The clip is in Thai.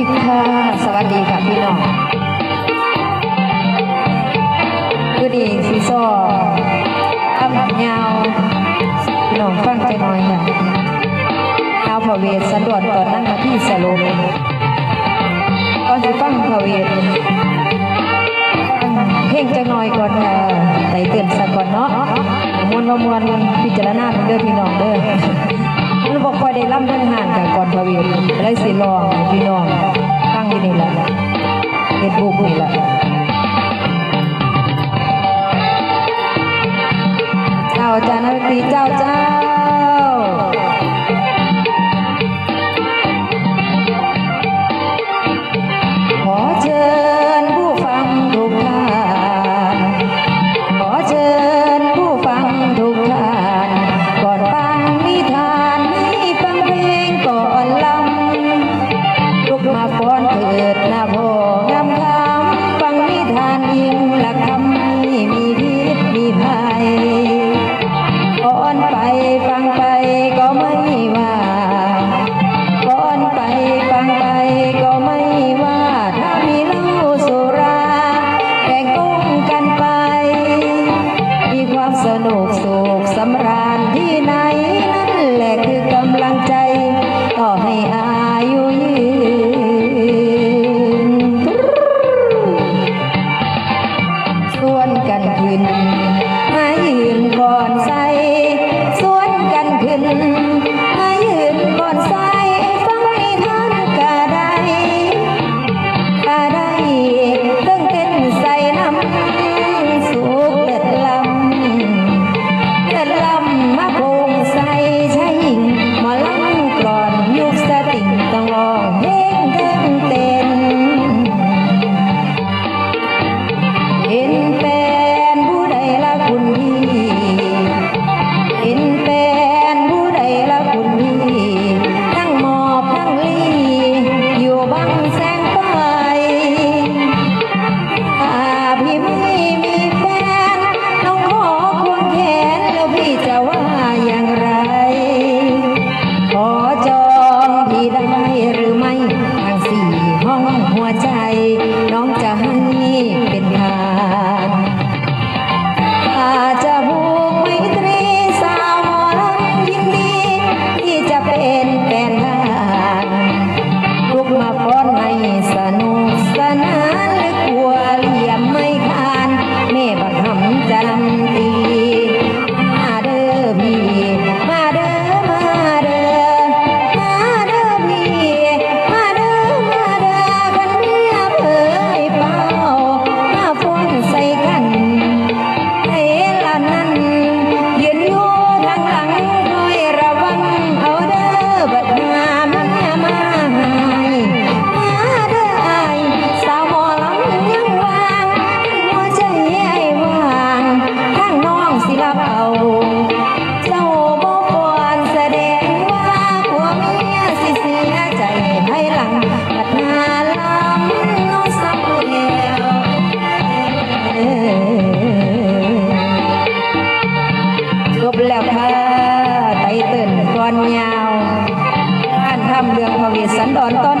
ดีค่ะ สวัสดีค่ะพี่น้องคือดีสีซออ้ำยาวน้องฟังใจน้อยค่ะเท้าพระเวทสะดวนตอนนั่งมาที่สโลมก่อนจะฟังพระเวทเพ่งจัน้อยก่อนค่ะไต่เตือนสะก่อนเนาะมวนมามวนพิจารณาเด้อพี่น้องเด้อมันบอกคอยได้ล่ำเรื่องห่างกันก่อนพระเว Dana 酒，干哦，你。 ภาไตเติ่นกอนยาวอ่านทำเรื่องพระวสสันดอนต้น